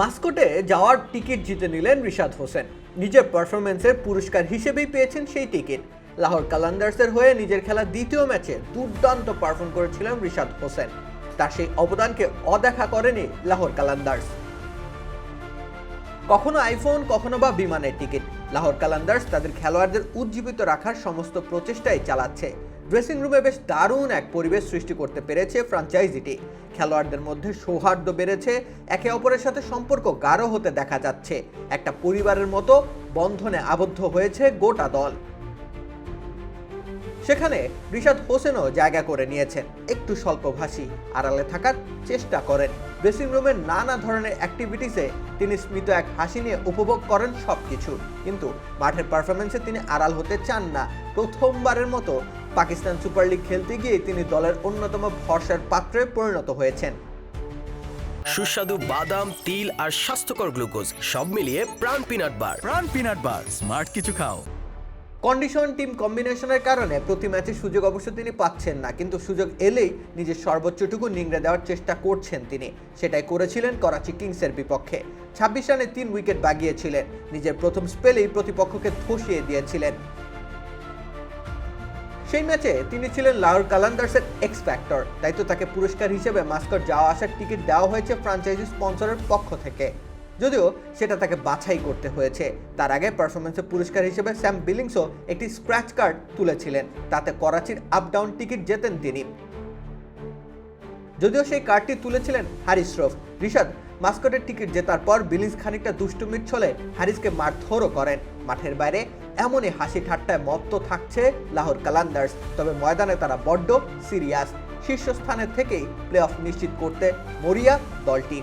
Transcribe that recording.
মাস্কোটে যাওয়ার টিকিট জিতে নিলেন রিশাদ হোসেন। নিজের পারফরমেন্সের পুরস্কার হিসেবেই পেয়েছেন সেই টিকিট। লাহোর কালান্দার্সের হয়ে নিজের খেলা দ্বিতীয় ম্যাচে দুর্দান্ত পারফর্ম করেছিলেন রিশাদ হোসেন। তার সেই অবদানকে অদেখা করেনি লাহোর কালান্দার্স। কখনো আইফোন কখনো বা বিমানের টিকিট। লাহোর কালান্দার্স তাদের খেলোয়াড়দের উজ্জীবিত রাখার সমস্ত প্রচেষ্টাই চালাচ্ছে। ড্রেসিং রুমে বেশ দারুণ এক পরিবেশ সৃষ্টি করতে পেরেছে ফ্রাঞ্চাইজিটি খেলোয়াড়দের মধ্যে সৌহার্দ্য বেড়েছে, একে অপরের সাথে সম্পর্ক গাঢ় হতে দেখা যাচ্ছে। একটা পরিবারের মতো বন্ধনে আবদ্ধ হয়েছে গোটা দল। সেখানে রিশাদ হোসেনও জায়গা করে নিয়েছেন। একটু স্বল্পভাষী আড়ালে থাকার চেষ্টা করেন। ড্রেসিং রুমের নানা ধরনের অ্যাক্টিভিটিসে তিনি স্মিত এক হাসি নিয়ে উপভোগ করেন সব কিছু কিন্তু মাঠের পারফরমেন্সে তিনি আড়াল হতে চান না। প্রথমবারের মতো পাকিস্তান সুপার লিগ খেলতে গিয়ে তিনি দলের অন্যতম ভরসার পাত্রে পরিণত হয়েছেন। সুস্বাদু বাদাম তিল আর স্বাস্থ্যকর গ্লুকোজ সব মিলিয়ে প্রাণ পিনাট বার। প্রাণ পিনাট বার স্মার্ট কিছু খাও। কন্ডিশন টিম কম্বিনেশনের কারণে প্রতি ম্যাচে সুযোগ অবশ্য তিনি পাচ্ছেন না, কিন্তু সুযোগ এলেই নিজের সর্বোচ্চটুকু নিংড়ে দেওয়ার চেষ্টা করছেন তিনি। সেটাই করেছিলেন করাচি কিংসের বিপক্ষে। ছাব্বিশ রানে তিন উইকেট বাগিয়েছিলেন। নিজের প্রথম স্পেলেই প্রতিপক্ষকে ধসিয়ে দিয়েছিলেন। সেই ম্যাচে তিনি ছিলেন লাহোর কালান্দার্সের এক্স ফ্যাক্টর তাই তো তাকে পুরস্কার হিসেবে মাস্কট যাওয়া আসার টিকিট দেওয়া হয়েছে ফ্রাঞ্চাইজি স্পন্সরের পক্ষ থেকে। যদিও সেটা তাকে বাছাই করতে হয়েছে। তার আগে পারফরমেন্সের পুরস্কার হিসেবে স্যাম বিলিংসও একটি স্ক্র্যাচ কার্ড তুলেছিলেন। তাতে করাচির আপ ডাউন টিকিট জেতেন তিনি। যদিও সেই কার্ডটি তুলেছিলেন হারিস রফ, রিশাদ মাস্কটের টিকিট জেতার পর বিলিংস খানিকটা দুষ্টুমির ছলে হারিসকে মারধরও করেন। মাঠের বাইরে এমনই হাসি ঠাট্টায় মত্ত থাকছে লাহোর কালান্দার্স, তবে ময়দানে তারা বড্ড সিরিয়াস। শীর্ষস্থানের থেকেই প্লে অফ নিশ্চিত করতে মরিয়া দলটি।